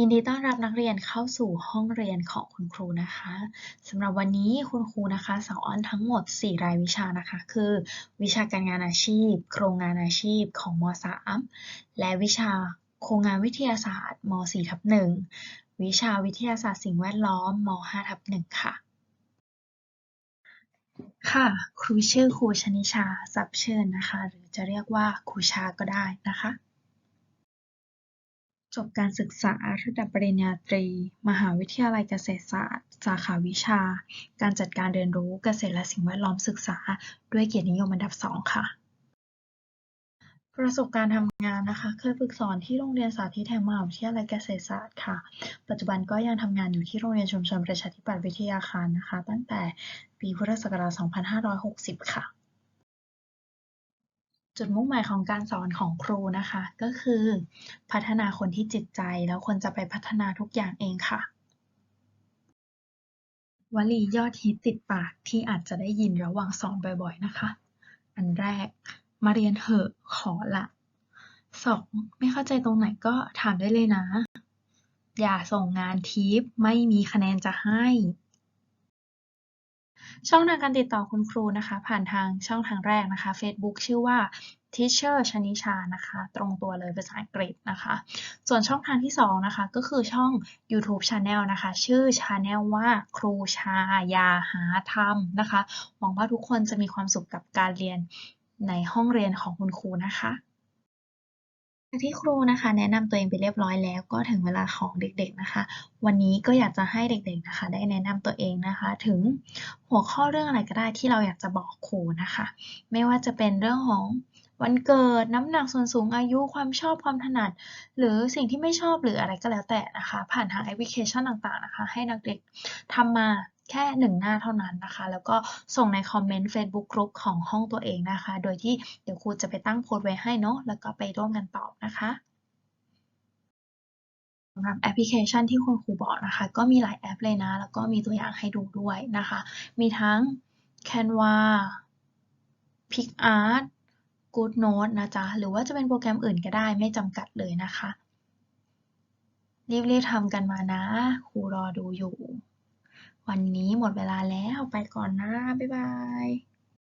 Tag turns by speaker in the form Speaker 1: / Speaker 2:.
Speaker 1: ยินดีต้อนรับนักเรียนเข้าสู่ห้องเรียนของคุณครูนะคะสำหรับวันนี้คุณครูนะคะสอนทั้งหมด 4 รายวิชานะคะ คือ วิชาการงานอาชีพ โครงงานอาชีพของม .3 และวิชาโครงงานวิทยาศาสตร์ม .4 ทับ1วิชาวิทยาศาสตร์สิ่งแวดล้อมม .5 ทับ1ค่ะ ค่ะ ครูชื่อครูชนิชาซับเชิญนะคะ หรือจะเรียกว่าครูชาก็ได้นะคะ จบการศึกษาระดับปริญญาตรี มหาวิทยาลัยเกษตรศาสตร์ สาขาวิชา การจัดการเรียนรู้เกษตรและสิ่งแวดล้อมศึกษา ด้วยเกียรตินิยมอันดับ 2 ค่ะ ประสบการณ์ทำงานนะคะ เคยฝึกสอนที่โรงเรียนสาธิตแห่งมหาวิทยาลัยเกษตรศาสตร์ค่ะ ปัจจุบันก็ยังทำงานอยู่ที่โรงเรียนชุมชนประชาธิปัตย์วิทยาคารนะคะ ตั้งแต่ปีพุทธศักราช 2560 ค่ะ จุดมุ่งหมายของการสอนของครูนะคะ ก็คือ พัฒนาคนที่จิตใจแล้วคนจะไปพัฒนาทุกอย่างเองค่ะ วลียอดฮิตติดปากที่อาจจะได้ยินระหว่างสอนบ่อยๆนะคะ อันแรกมาเรียนเถอะขอละ 2. ไม่เข้าใจตรงไหนก็ถามได้เลยนะ อย่าส่งงานทิปไม่มีคะแนนจะให้ ช่องทางการติดต่อคุณครูนะคะ ผ่านทางช่องทางแรกนะคะ Facebook ชื่อว่า Teacher ชนิชานะคะ ตรงตัวเลยภาษาอังกฤษนะคะ ส่วนช่องทางที่ 2 นะคะ ก็คือช่อง YouTube Channel นะคะ ชื่อ Channel ว่าครูชา ยาหาธรรมนะคะ หวังว่าทุกคนจะมีความสุขกับการเรียนในห้องเรียนของคุณครูนะคะ ที่ครูนะคะแนะนำตัวเองไปเรียบร้อยแล้วก็ถึงเวลาของเด็กๆนะคะ วันนี้ก็อยากจะให้เด็กๆนะคะ ได้แนะนำตัวเองนะคะ ถึงหัวข้อเรื่องอะไรก็ได้ที่เราอยากจะบอกครูนะคะ ไม่ว่าจะเป็นเรื่องของวันเกิดน้ำหนักส่วนสูงอายุความชอบความถนัด หรือสิ่งที่ไม่ชอบหรืออะไรก็แล้วแต่นะคะ ผ่านทางแอปพลิเคชันต่างๆนะคะ ให้นักเด็กทำมา แค่หนึ่งหน้าเท่านั้นนะคะ แล้วก็ส่งในคอมเมนต์ Facebook กลุ่มของห้องตัวเองนะคะ โดยที่เดี๋ยวครูจะไปตั้งโพสต์ไว้ให้เนาะแล้วก็ไปร่วมกันตอบนะคะสำหรับแอปพลิเคชันที่คุณครูบอกนะคะ ก็มีหลายแอปเลยนะ แล้วก็มีตัวอย่างให้ดูด้วยนะคะ มีทั้ง Canva PicArt GoodNote นะจ๊ะ หรือว่าจะเป็นโปรแกรมอื่นก็ได้ไม่จำกัดเลยนะคะ รีบๆทำกันมานะ ครูรอดูอยู่ วันนี้หมดเวลาแล้วไปก่อนนะ บ๊ายบาย